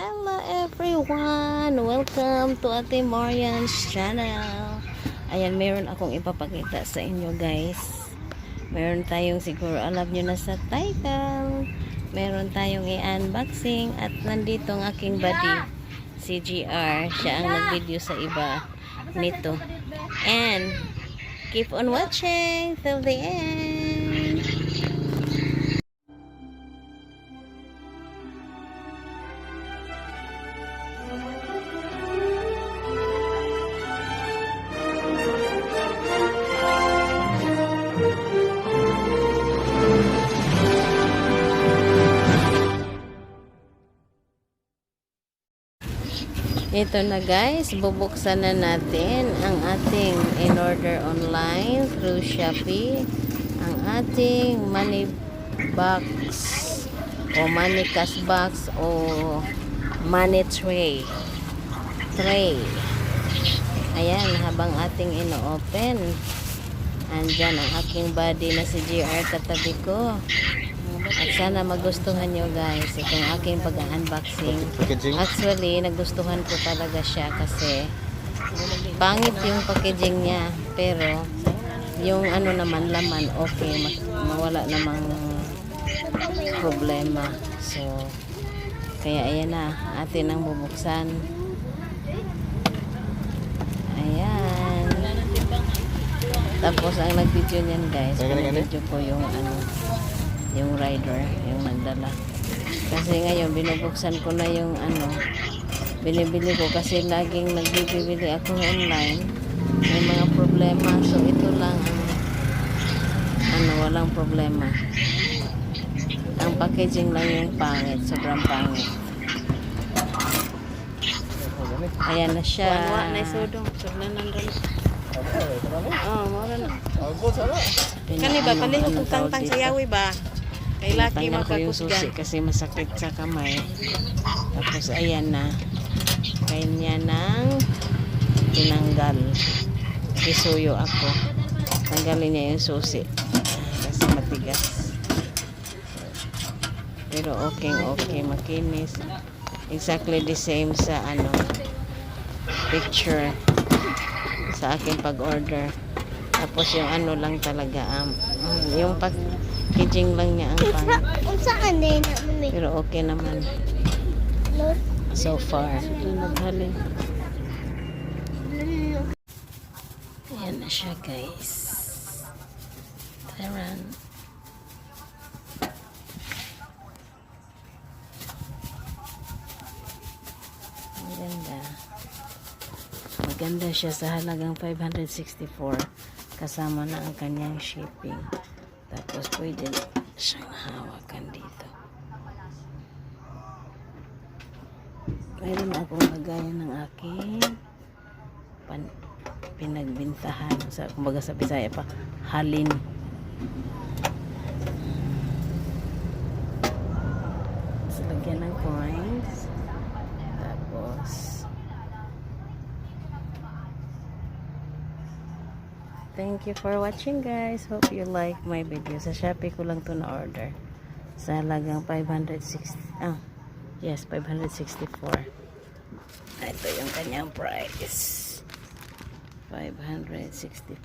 Hello everyone! Welcome to Ate Marian's channel. Ayan, meron akong ipapakita sa inyo guys. Meron tayong siguro alam nyo na sa title. Meron tayong i-unboxing at nandito ang aking buddy, si GR. Siya ang nag-video sa iba nito. And keep on watching till the end. Ito na guys, bubuksan na natin ang ating in-order online through Shopee. Ang ating money box o money cash box o money tray. Tray. Ayan, habang ating ino-open, andyan ang aking body na si GR katabi ko. At sana magustuhan nyo guys itong aking pag-unboxing. Actually, nagustuhan ko talaga siya kasi pangit yung packaging niya. Pero, yung ano naman, laman, okay. Ma- mawala namang problema. So, kaya ayan na, atin ang bubuksan. Ayan. Tapos, ang nag-video niyan guys, nag-video ko yung ano, yung rider, yung nagdala. Kasi ngayon, binubuksan ko na yung ano, binibili ko kasi laging nagbibili ako online. May mga problema. So, ito lang ang ano, walang problema. Ang packaging lang yung pangit. Sobrang pangit. Ayan na siya. Oh, mao na. Kani ba palihog ano tawag tangtang sa yawi ba? Kay laki Tanggal ko yung susi kasi masakit sa kamay. Tapos ayan na. Kanya nang tinanggal. Isuyo ako. Tanggalin niya yung susi. Kasi matigas. Pero okay, okay. Makinis. Exactly the same sa ano picture sa aking pag-order. Tapos yung ano lang talaga um, yung packaging lang niya ang pangit. Unsa ka din? Pero okay naman so far. Naghalin. Ayan na siya guys. Taran. Maganda. Maganda siya sa halagang 564 kasama na ang kanyang shipping. Tapos pwede siyang hawakan dito. Mayroon akong lagayan ng aking pan, pinagbintahan sa kumbaga sa Bisaya pa halin sa lagyan ng coins tapos thank you for watching guys hope you like my video sa Shopee ko lang to na order sa halagang 560 ah Yes, 564. Ito yung kanyang price. 564.